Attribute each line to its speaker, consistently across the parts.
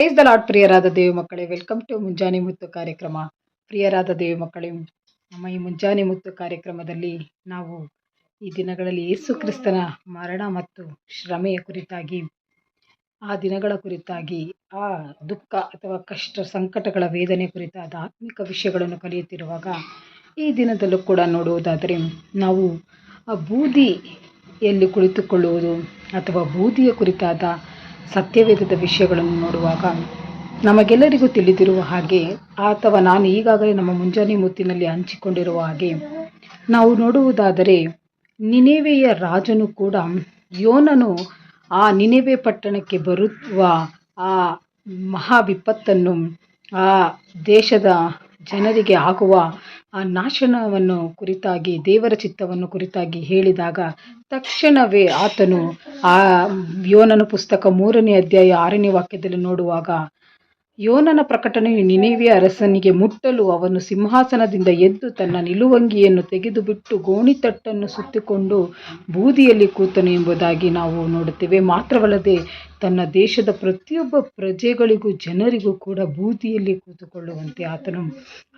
Speaker 1: Price the lord ಪ್ರಿಯರಾದ ದೇವಿ ಮಕ್ಕಳೇ. ವೆಲ್ಕಮ್ ಟು ಮುಂಜಾನೆ ಮುತ್ತು ಕಾರ್ಯಕ್ರಮ. ಪ್ರಿಯರಾದ ದೇವಿ ಮಕ್ಕಳೇ, ನಮ್ಮ ಈ ಮುಂಜಾನೆ ಮುತ್ತು ಕಾರ್ಯಕ್ರಮದಲ್ಲಿ ನಾವು ಈ ದಿನಗಳಲ್ಲಿ ಯೇಸು ಕ್ರಿಸ್ತನ ಮರಣ ಮತ್ತು ಶ್ರಮೆಯ ಕುರಿತಾಗಿ, ಆ ದಿನಗಳ ಕುರಿತಾಗಿ, ಆ ದುಃಖ ಅಥವಾ ಕಷ್ಟ, ಸಂಕಟಗಳ ವೇದನೆ ಕುರಿತಾದ ಆತ್ಮಿಕ ವಿಷಯಗಳನ್ನು ಕಲಿಯುತ್ತಿರುವಾಗ, ಈ ದಿನದಲ್ಲೂ ಕೂಡ ನೋಡುವುದಾದರೆ, ನಾವು ಆ ಬೂದಿಯಲ್ಲಿ ಕುಳಿತುಕೊಳ್ಳುವುದು ಅಥವಾ ಬೂದಿಯ ಕುರಿತಾದ ಸತ್ಯವೇದದ ವಿಷಯಗಳನ್ನು ನೋಡುವಾಗ ನಮಗೆಲ್ಲರಿಗೂ ತಿಳಿದಿರುವ ಹಾಗೆ ಅಥವಾ ನಾನು ಈಗಾಗಲೇ ನಮ್ಮ ಮುಂಜಾನೆ ಮುತ್ತಿನಲ್ಲಿ ಹಂಚಿಕೊಂಡಿರುವ ಹಾಗೆ ನಾವು ನೋಡುವುದಾದರೆ ನಿನೆವೆಯ ರಾಜನು ಕೂಡ ಯೋನನು ಆ ನಿನೆವೆ ಪಟ್ಟಣಕ್ಕೆ ಬರುವ ಆ ಮಹಾ ವಿಪತ್ತನ್ನು ಆ ದೇಶದ ಜನರಿಗೆ ಆಗುವ ಆ ನಾಶನವನ್ನು ಕುರಿತಾಗಿ, ದೇವರ ಚಿತ್ತವನ್ನು ಕುರಿತಾಗಿ ಹೇಳಿದಾಗ ತಕ್ಷಣವೇ ಆತನು ಆ ಯೋನನ ಪುಸ್ತಕ ಮೂರನೇ ಅಧ್ಯಾಯ ಆರನೇ ವಾಕ್ಯದಲ್ಲಿ ನೋಡುವಾಗ, ಯೋನನ ಪ್ರಕಟಣೆಯು ನಿನೇವಿಯ ಅರಸನಿಗೆ ಮುಟ್ಟಲು ಅವನು ಸಿಂಹಾಸನದಿಂದ ಎದ್ದು ತನ್ನ ನಿಲುವಂಗಿಯನ್ನು ತೆಗೆದುಬಿಟ್ಟು ಗೋಣಿತಟ್ಟನ್ನು ಸುತ್ತಿಕೊಂಡು ಬೂದಿಯಲ್ಲಿ ಕೂತನು ಎಂಬುದಾಗಿ ನಾವು ನೋಡುತ್ತೇವೆ. ಮಾತ್ರವಲ್ಲದೆ ತನ್ನ ದೇಶದ ಪ್ರತಿಯೊಬ್ಬ ಪ್ರಜೆಗಳಿಗೂ ಜನರಿಗೂ ಕೂಡ ಬೂದಿಯಲ್ಲಿ ಕೂತುಕೊಳ್ಳುವಂತೆ ಆತನು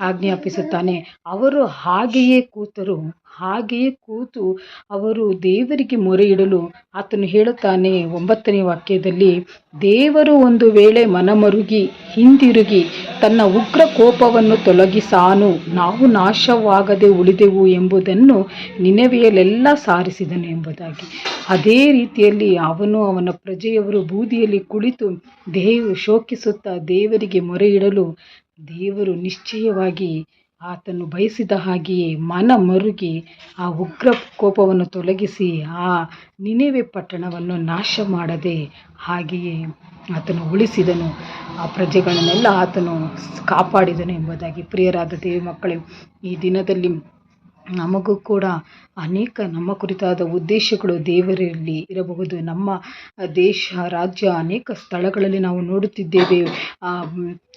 Speaker 1: ಆಜ್ಞಾಪಿಸುತ್ತಾನೆ. ಅವರು ಹಾಗೆಯೇ ಕೂತರು, ಹಾಗೆಯೇ ಕೂತು ಅವರು ದೇವರಿಗೆ ಮೊರೆ ಇಡಲು ಆತನು ಹೇಳುತ್ತಾನೆ. ಒಂಬತ್ತನೇ ವಾಕ್ಯದಲ್ಲಿ, ದೇವರು ಒಂದು ವೇಳೆ ಮನಮರುಗಿ ಹಿಂದಿರುಗಿ ತನ್ನ ಉಗ್ರ ಕೋಪವನ್ನು ತೊಲಗಿಸಾನು. ನಾವು ನಾಶವಾಗದೆ ಉಳಿದೆವು ಎಂಬುದನ್ನು ನಿನವೆಯಲ್ಲೆಲ್ಲ ಸಾರಿಸಿದನು ಎಂಬುದಾಗಿ. ಅದೇ ರೀತಿಯಲ್ಲಿ ಅವನು ಅವನ ಪ್ರಜೆಯವರು ಬೂದಿಯಲ್ಲಿ ಕುಳಿತು ದೇವ ಶೋಕಿಸುತ್ತಾ ದೇವರಿಗೆ ಮೊರೆ ಇಡಲು ದೇವರು ನಿಶ್ಚಯವಾಗಿ ಆತನು ಬಯಸಿದ ಹಾಗೆಯೇ ಮನ ಮರುಗಿ ಆ ಉಗ್ರ ಕೋಪವನ್ನು ತೊಲಗಿಸಿ ಆ ನಿನೆವೆ ಪಟ್ಟಣವನ್ನು ನಾಶ ಮಾಡದೆ ಹಾಗೆಯೇ ಆತನು ಉಳಿಸಿದನು. ಆ ಪ್ರಜೆಗಳನ್ನೆಲ್ಲ ಆತನು ಕಾಪಾಡಿದನು ಎಂಬುದಾಗಿ ಪ್ರಿಯರಾದ ದೇವಿ ಮಕ್ಕಳೇ, ಈ ದಿನದಲ್ಲಿ ನಮಗೂ ಕೂಡ ಅನೇಕ ನಮ್ಮ ಕುರಿತಾದ ಉದ್ದೇಶಗಳು ದೇವರಲ್ಲಿ ಇರಬಹುದು. ನಮ್ಮ ದೇಶ, ರಾಜ್ಯ ಅನೇಕ ಸ್ಥಳಗಳಲ್ಲಿ ನಾವು ನೋಡುತ್ತಿದ್ದೇವೆ.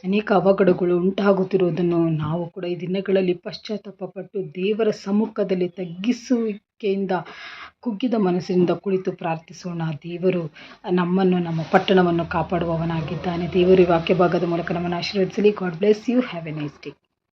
Speaker 1: ಅನೇಕ ಅವಘಡಗಳು ಉಂಟಾಗುತ್ತಿರುವುದನ್ನು ನಾವು ಕೂಡ ಈ ದಿನಗಳಲ್ಲಿ ಪಶ್ಚಾತ್ತಾಪಪಟ್ಟು ದೇವರ ಸಮ್ಮುಖದಲ್ಲಿ ತಗ್ಗಿಸುವಿಕೆಯಿಂದ ಕುಗ್ಗಿದ ಮನಸ್ಸಿನಿಂದ ಕುಳಿತು ಪ್ರಾರ್ಥಿಸೋಣ. ದೇವರು ನಮ್ಮನ್ನು, ನಮ್ಮ ಪಟ್ಟಣವನ್ನು ಕಾಪಾಡುವವನಾಗಿದ್ದಾನೆ. ದೇವರು ವಾಕ್ಯ ಭಾಗದ ಮೂಲಕ ನಮ್ಮನ್ನು ಆಶೀರ್ವದಿಸಲಿ. God bless you have a nice day